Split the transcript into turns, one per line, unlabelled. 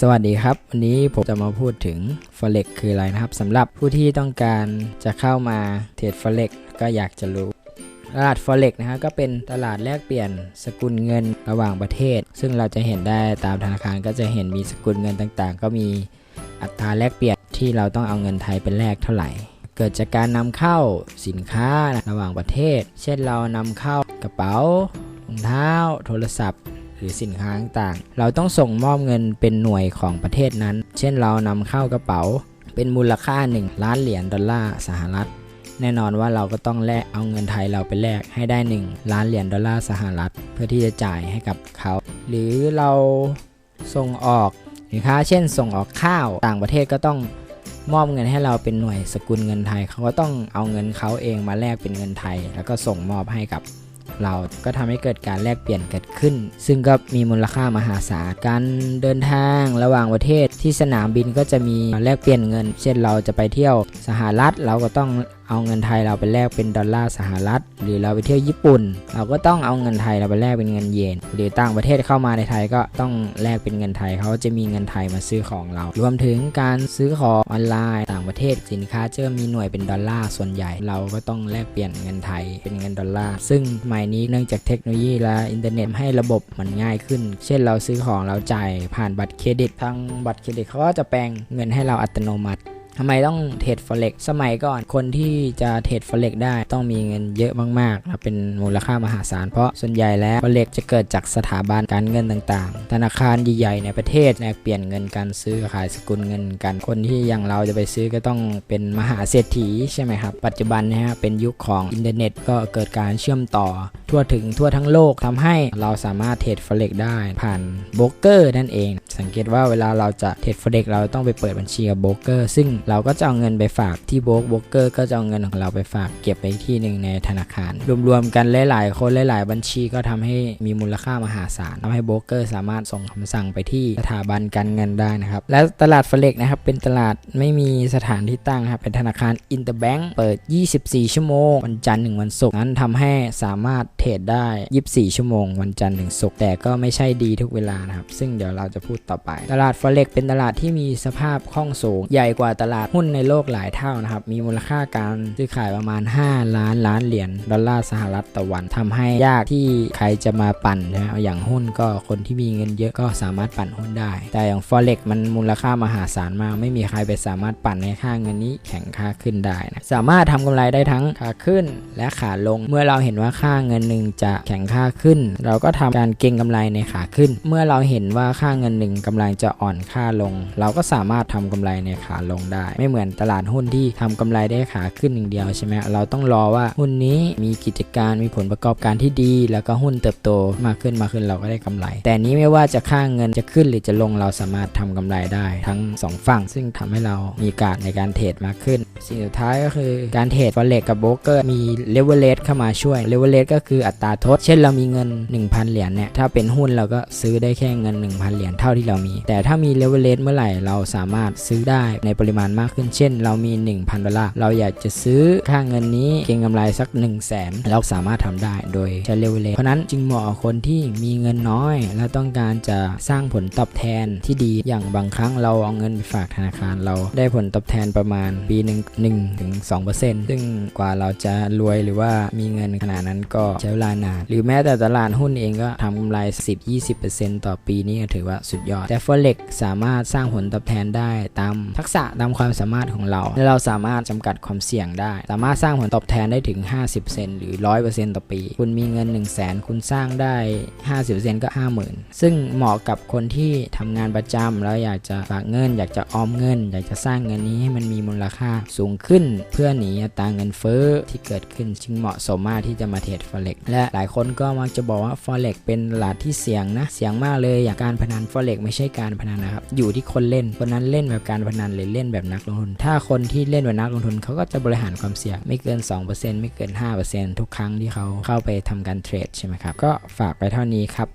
สวัสดีครับ วันนี้ผมจะมาพูดถึง Forex คืออะไรนะครับสำหรับผู้ที่ต้องการจะเข้ามาเทรด Forex ก็อยากจะรู้ ตลาด Forex นะฮะก็เป็นตลาดแลกเปลี่ยนสกุลเงินระหว่างประเทศ ซึ่งเราจะเห็นได้ตามธนาคารก็จะเห็นมีสกุลเงินต่างๆ ก็มีอัตราแลกเปลี่ยนที่เราต้องเอาเงินไทยเป็นแลกเท่าไหร่ เกิดจากการนำเข้าสินค้าระหว่างประเทศ เช่นเรานำเข้ากระเป๋ารองเท้า โทรศัพท์ รือสินค้าต่างๆ เราต้องส่งมอบเงินเป็นหน่วยของประเทศนั้น เช่นเรานำเข้ากระเป๋า เป็นมูลค่า 1 ล้านเหรียญดอลลาร์สหรัฐ แน่นอนว่าเราก็ต้องแลกเอาเงินไทยเราไปแลกให้ได้ 1 ล้านเหรียญดอลลาร์สหรัฐ เพื่อที่จะจ่ายให้กับเขา หรือเราส่งออกสินค้าเช่นส่งออกข้าวต่างประเทศก็ต้องมอบเงินให้เราเป็นหน่วยสกุลเงินไทย เขาก็ต้องเอาเงินเขาเองมาแลกเป็นเงินไทย แล้วก็ส่งมอบให้กับ เราก็ทำให้เกิดการแลกเปลี่ยนเกิดขึ้น ซึ่งก็มีมูลค่ามหาศาลการเดินทางระหว่างประเทศที่สนามบินก็จะมีแลกเปลี่ยนเงิน เช่นเราจะไปเที่ยวสหรัฐเราก็ต้องเอาเงินไทยเราไปแลกเป็นดอลลาร์สหรัฐ หรือเราไปเที่ยวญี่ปุ่น เราก็ต้องเอาเงินไทยเราไปแลกเป็นเงินเยน หรือต่างประเทศเข้ามาในไทยก็ต้องแลกเป็นเงินไทยเขาจะมีเงินไทยมาซื้อของเรา รวมถึงการซื้อของออนไลน์ต่างประเทศสินค้าจะมีหน่วยเป็นดอลลาร์ส่วนใหญ่ เราก็ต้องแลกเปลี่ยนเงินไทยเป็นเงินดอลลาร์ ซึ่งสมัยนี้เนื่องจากเทคโนโลยีและอินเทอร์เน็ตให้ระบบมันง่ายขึ้น เช่นเราซื้อของเราจ่ายผ่านบัตรเครดิตทางบัตรเครดิตเขาก็จะแปลงเงินให้เราอัตโนมัติ ทำไมต้องเทรด forex สมัยก่อนคนที่จะเทรด forex ได้ต้องมีเงินเยอะมากๆนะเป็นมูลค่ามหาศาลเพราะส่วนใหญ่แล้ว forex จะเกิดจากสถาบันการเงินต่างๆ ธนาคารใหญ่ๆในประเทศแลกเปลี่ยนเงินการซื้อขายสกุลเงินกัน คนที่อย่างเราจะไปซื้อก็ต้องเป็นมหาเศรษฐีใช่ไหมครับ ปัจจุบันนะฮะเป็นยุคของอินเทอร์เน็ตก็เกิดการเชื่อมต่อ ทั่วถึงทั่วทั้งโลกทำให้เราสามารถเทรด forex ได้ผ่านโบรกเกอร์นั่นเอง สังเกตว่าเวลาเราจะเทรด forex เราต้องไปเปิดบัญชีกับโบรกเกอร์ซึ่งเราก็จะเอาเงินไปฝากที่โบกโบกเกอร์ก็จะเอาเงินของเราไปฝากเก็บไปที่หนึ่งในธนาคาร รวมๆกันหลายๆคนหลายๆบัญชีก็ทำให้มีมูลค่ามหาศาลทำให้โบกเกอร์สามารถส่งคำสั่งไปที่สถาบันการเงินได้นะครับ และตลาด forex นะครับเป็นตลาดไม่มีสถานที่ตั้งครับเป็นธนาคารอินเตอร์แบงก์เปิด 24 ชั่วโมง วันจันทร์ถึงวันศุกร์นั้นทำให้สามารถเทรดได้ 24 ชั่วโมง วันจันทร์ถึงศุกร์แต่ก็ไม่ใช่ดีทุกเวลานะครับซึ่งเดี๋ยวเราจะพูดต่อไป ตลาด forex เป็นตลาดที่มีสภาพคล่องสูงใหญ่กว่าตลาดหุ้นในโลกหลายเท่านะครับ มีมูลค่าการซื้อขายประมาณ 5 ล้านล้านเหรียญดอลลาร์สหรัฐต่อวันทำให้ยากที่ใครจะมาปั่นนะอย่างหุ้นก็คนที่มีเงินเยอะก็สามารถปั่นหุ้นได้ แต่อย่าง forex มันมูลค่ามหาศาลมาก ไม่มีใครไปสามารถปั่นในค่าเงินนี้แข่งค่าขึ้นได้นะสามารถทำกำไรได้ทั้งขาขึ้นและขาลง เมื่อเราเห็นว่าค่าเงินหนึ่งจะแข่งค่าขึ้น เราก็ทำการเก็งกำไรในขาขึ้น เมื่อเราเห็นว่าค่าเงินหนึ่งกำลังจะอ่อนค่าลง เราก็สามารถทำกำไรในขาลงได้ไม่เหมือนตลาดหุ้นที่ทำกำไรได้ขาขึ้นอย่างเดียวใช่ไหมเราต้องรอว่าหุ้นนี้มีกิจการมีผลประกอบการที่ดี แล้วก็หุ้นเติบโตมากขึ้นมากขึ้นเราก็ได้กำไร แต่นี้ไม่ว่าจะค่าเงินจะขึ้นหรือจะลงเราสามารถทำกำไรได้ทั้งสองฝั่ง ซึ่งทำให้เรามีการในการเทรดมากขึ้น สิ่งสุดท้ายก็คือการเทรดฟอเร็กกับโบรกเกอร์มีเลเวลเลสเข้ามาช่วยเลเวลเลสก็คืออัตราทด เช่นเรามีเงิน 1,000 เหรียญเนี่ยถ้าเป็นหุ้นเราก็ซื้อได้แค่เงิน 1,000 เหรียญเท่าที่เรามี แต่ถ้ามีเลเวลเลสเมื่อไหร่เราสามารถซื้อได้ในปริมาณมากขึ้นเช่น เรามี 1,000 ดอลลาร์ เราอยากจะซื้อค่าเงินนี้เก็งกำไรสัก 1 0 0 0 0แสนเราสามารถทำได้โดยใช้เลเวลเลสเพราะนั้นจึงเหมาะกับคนที่มีเงินน้อย และต้องการจะสร้างผลตอบแทนที่ดีอย่างบางครั้งเราเอาเงินไปฝากธนาคารเราได้ผลตอบแทนประมาณปีหนึ่งหนึ่งถึงสองเปอร์เซ็นต์ซึ่งกว่าเราจะรวยหรือว่ามีเงินขนาดนั้นก็ใช้เวลานาน หรือแม้แต่ตลาดหุ้นเองก็ทำกำไร 10-20%ต่อปีนี่ก็ถือว่าสุดยอด แต่ forex สามารถสร้างผลตอบแทนได้ตามทักษะตามความความสามารถของเรา และเราสามารถจำกัดความเสี่ยงได้ สามารถสร้างผลตอบแทนได้ถึง 50%หรือ 100%ต่อปี คุณมีเงิน 1 0 0 0 0แสนคุณสร้างได้ 50%ก็ 50,000 ซึ่งเหมาะกับคนที่ทำงานประจำแล้วอยากจะฝากเงิน อยากจะออมเงิน อยากจะสร้างเงินนี้ให้มันมีมูลค่าสูงขึ้น เพื่อหนีอัตราเงินเฟ้อที่เกิดขึ้นจึงเหมาะสมมากที่จะมาเทรด forex และหลายคนก็มักจะบอกว่า forex เป็นตลาดที่เสี่ยงนะเสี่ยงมากเลยอย่างการพนัน forex ไม่ใช่การพนันนะครับอยู่ที่คนเล่นคนนั้นเล่นแบบการพนันหรือเล่นแบบนักลงทุน ถ้าคนที่เล่นแบบนักลงทุนเขาก็จะบริหารความเสี่ยงไม่เกิน 2%ไม่เกิน 5%ทุกครั้งที่เขาเข้าไปทำการเทรดใช่ไหมครับ ก็ฝากไปเท่านี้ครับ